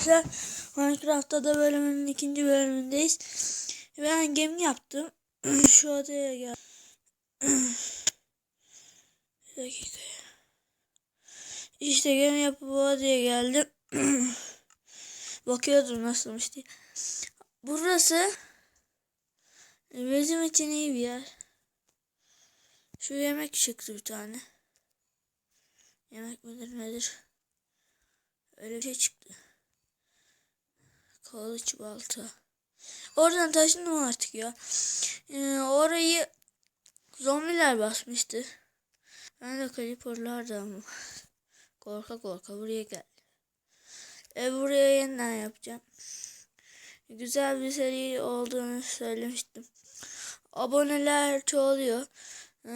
arkadaşlar. Minecraft'ta da bölümün ikinci bölümündeyiz. Ben gemi yaptım. Şu adaya gel. Bir dakika. İşte gemi yapıp bu adaya geldim. Bakıyordum nasılmış diye. Burası bizim için iyi bir yer. Şu yemek çıktı bir tane. Yemek midir nedir? Öyle bir şey çıktı. Kılıç balta. Oradan taşındım artık ya. Ee, orayı zombiler basmıştı. Ben de creeperlardan korka korka buraya geldim. E buraya yeniden yapacağım. Güzel bir seri olduğunu söylemiştim. Aboneler çoğalıyor. Ee,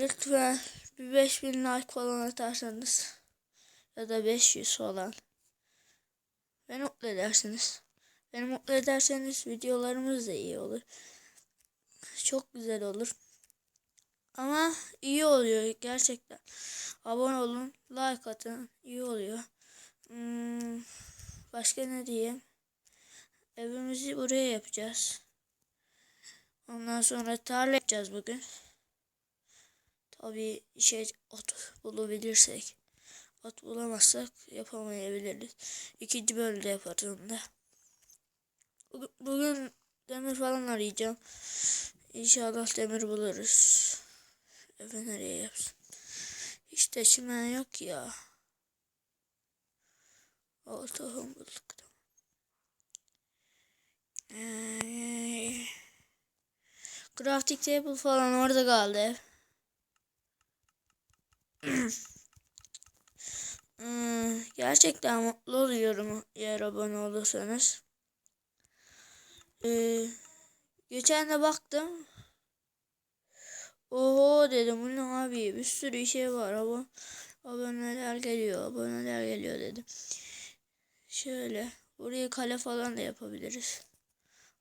lütfen bir 5000 like falan atarsanız ya da 500 falan beni mutlu edersiniz. Beni mutlu ederseniz videolarımız da iyi olur. Çok güzel olur. Ama iyi oluyor gerçekten. Abone olun, like atın. iyi oluyor. Hmm, başka ne diyeyim? Evimizi buraya yapacağız. Ondan sonra tarla yapacağız bugün. Tabii şey ot bulabilirsek. Ot bulamazsak yapamayabiliriz. İkinci bölümde yaparız onu da. Bugün, demir falan arayacağım. İnşallah demir buluruz. Eve nereye yapsın? Hiç çimen yok ya. O tohum bulduk. Ee, crafting table falan orada kaldı. Hmm, gerçekten mutlu oluyorum eğer abone olursanız. Ee, geçen de baktım. Oho dedim bu ne abi bir sürü şey var ama aboneler geliyor aboneler geliyor dedim. Şöyle buraya kale falan da yapabiliriz.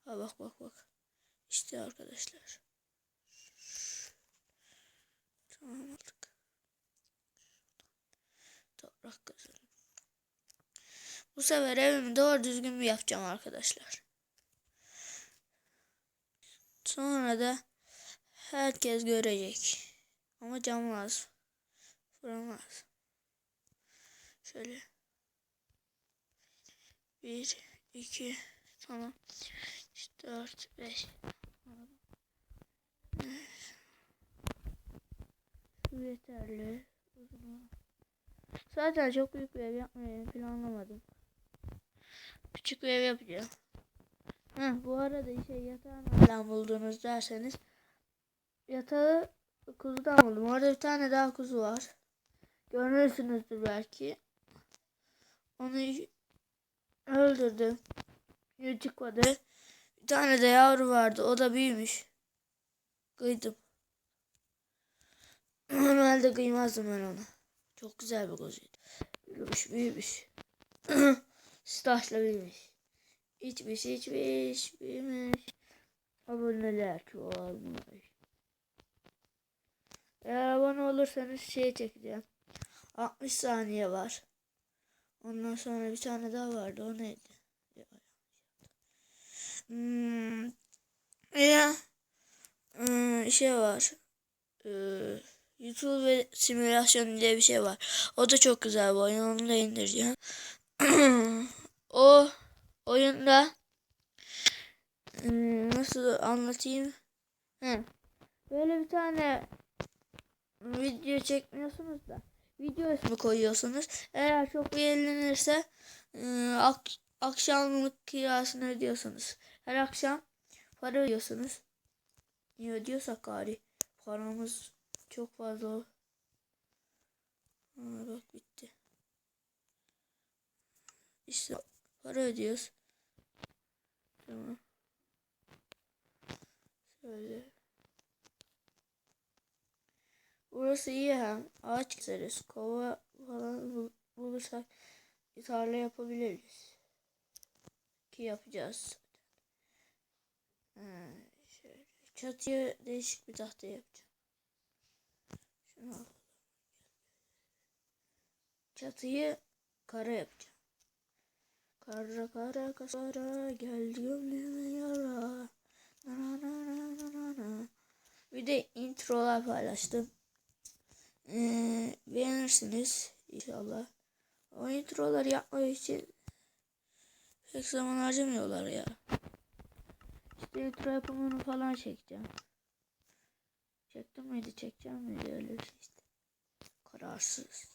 Ha bak bak bak. İşte arkadaşlar. Tamam aldık. Toprak kazalım. Bu sefer evimi doğru düzgün bir yapacağım arkadaşlar. Sonra da herkes görecek. Ama cam lazım. Fırın lazım. Şöyle. Bir, iki, tamam. 4, 5. Şu yeterli. Zaten çok büyük bir ev yapmayı planlamadım. Küçük bir ev yapacağım. Heh, bu arada şey yatağı nereden buldunuz derseniz yatağı kuzudan buldum. Orada bir tane daha kuzu var. Görürsünüzdür belki. Onu öldürdüm. Çıkmadı. Bir tane de yavru vardı. O da büyümüş. Kıydım. Normalde kıymazdım ben onu. Çok güzel bir kuzuydu. Büyümüş büyümüş. Staşla büyümüş. İçmiş içmiş büyümüş. Aboneler çoğalmış. Eğer abone olursanız şey çekeceğim. 60 saniye var. Ondan sonra bir tane daha vardı. O neydi? Hmm, ya hmm, şey var. Ee, YouTube ve simülasyon diye bir şey var. O da çok güzel bir oyun. Onu da indireceğim. o oyunda hmm, nasıl anlatayım? Hı. Böyle bir tane video çekmiyorsunuz da video ismi koyuyorsunuz. Eğer çok beğenilirse ıı, ak akşamlık kirasını ödüyorsunuz. Her akşam para ödüyorsunuz. Niye ödüyorsak gari. Paramız çok fazla. Ha, bak bitti. İşte para ödüyoruz. Tamam. Şöyle. Burası iyi hem. Ağaç keseriz. Kova falan bulursak bir tarla yapabiliriz. Ki yapacağız. Ha, şöyle. Çatıya değişik bir tahta yapacağım. Şunu al. Çatıyı kara yapacağım. Kara kara kasara gel gönlüme yara. Na na na na na na. Bir de introlar paylaştım. Ee, beğenirsiniz inşallah. O introları yapmak için pek zaman harcamıyorlar ya. İşte intro yapımını falan çekeceğim. Çektim miydi çekeceğim miydi öyle şey işte. Kararsız.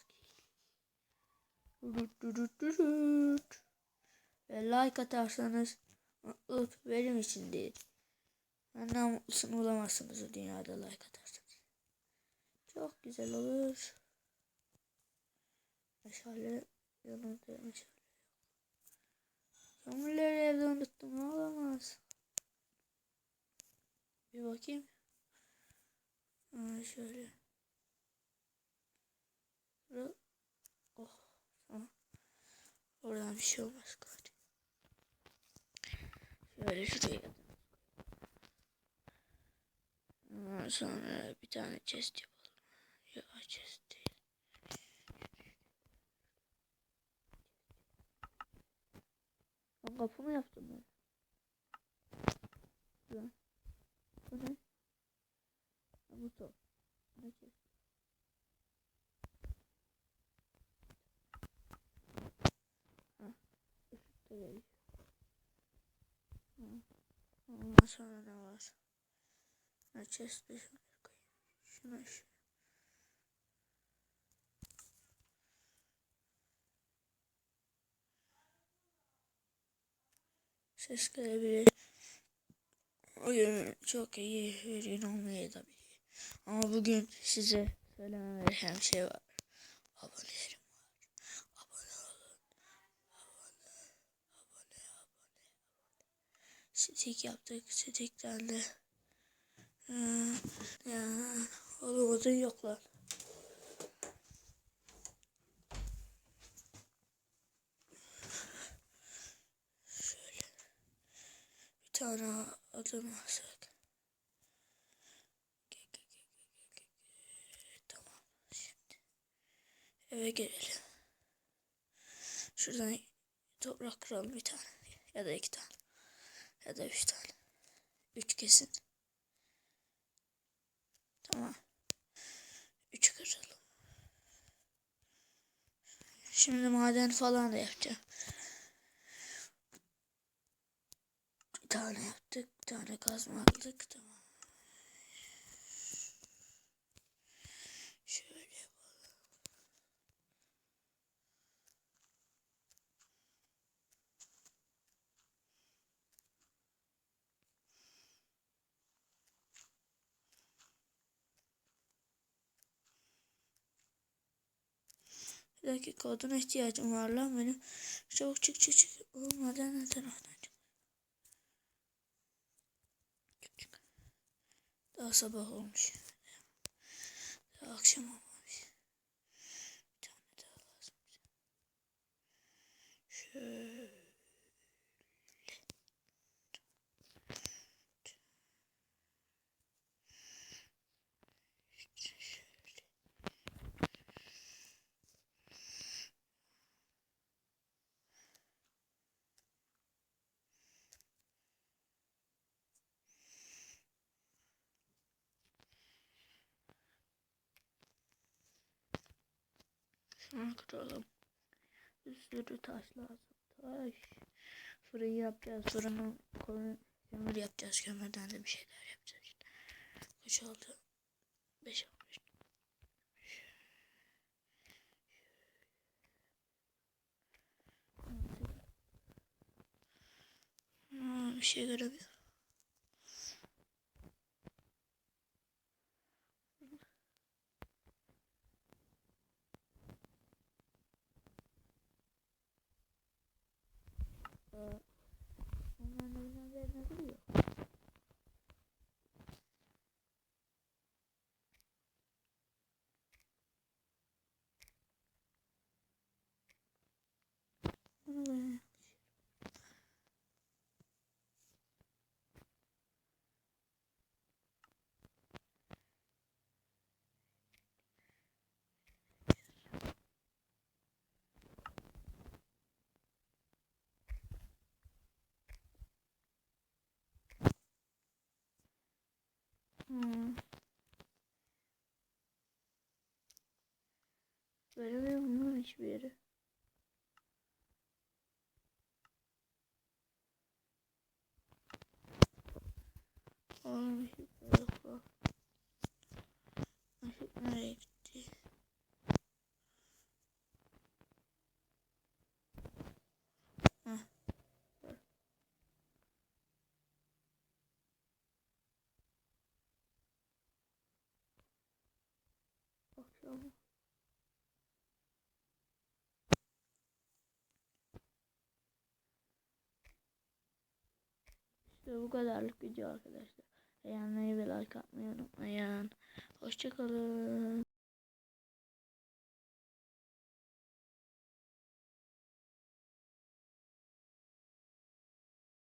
Ve like atarsanız mutluluk benim için değil. Benden mutlusunu bulamazsınız dünyada like atarsanız. Çok güzel olur. Meşale yanında meşale. Kömürleri evde unuttum olamaz. Bir bakayım. Ha, şöyle. Oh. Tamam. Oradan bir şey olmaz Şöyle şuraya. Ondan sonra bir tane chest yapalım. Ya chest değil. Ben kapımı yaptım ben. Lan. Bu ne? Bu top. Ne chest? Ha. Işık da. Ondan sonra ne var? Ha chest'e şunu koyayım. Şuna şuna. Ses gelebilir. Oyun çok iyi bir olmayabilir. Ama bugün size söylemem bir şey var. Abonelerim var. Abone olun. Abone. Abone. Abone. Stick yaptık. Stick'ten de ee, ya, olamadın yok lan. Şöyle bir tane adım alsak. Tamam şimdi eve gelelim. Şuradan toprak kıralım bir tane ya da iki tane ya da üç tane. Üç kesin. Tamam. Üç kıralım. Şimdi maden falan da yapacağım. Bir tane yaptık. Bir tane kazma aldık. Tamam. Şöyle yapalım. Bir dakika oduna ihtiyacım var lan benim. Çabuk çık çık çık. Olmadan ne taraftan çık. Daha sabah olmuş. Daha akşam olmamış. Bir tane daha lazım. Şöyle. Şunu kıralım. Sürü taş lazım. Taş. Fırın yapacağız. Fırının konu kömür yapacağız. Kömürden de bir şeyler yapacağız. işte. Kaç oldu? Beş olmuş. Bir şey göremiyorum. Aa, Onların evinden verine Veremiyorum lan hiçbir yere. Oğlum ışık da yok bak. Işık nereye gitti? Heh. Akşam. İşte bu kadarlık video arkadaşlar. Beğenmeyi ve like atmayı unutmayın. Hoşçakalın.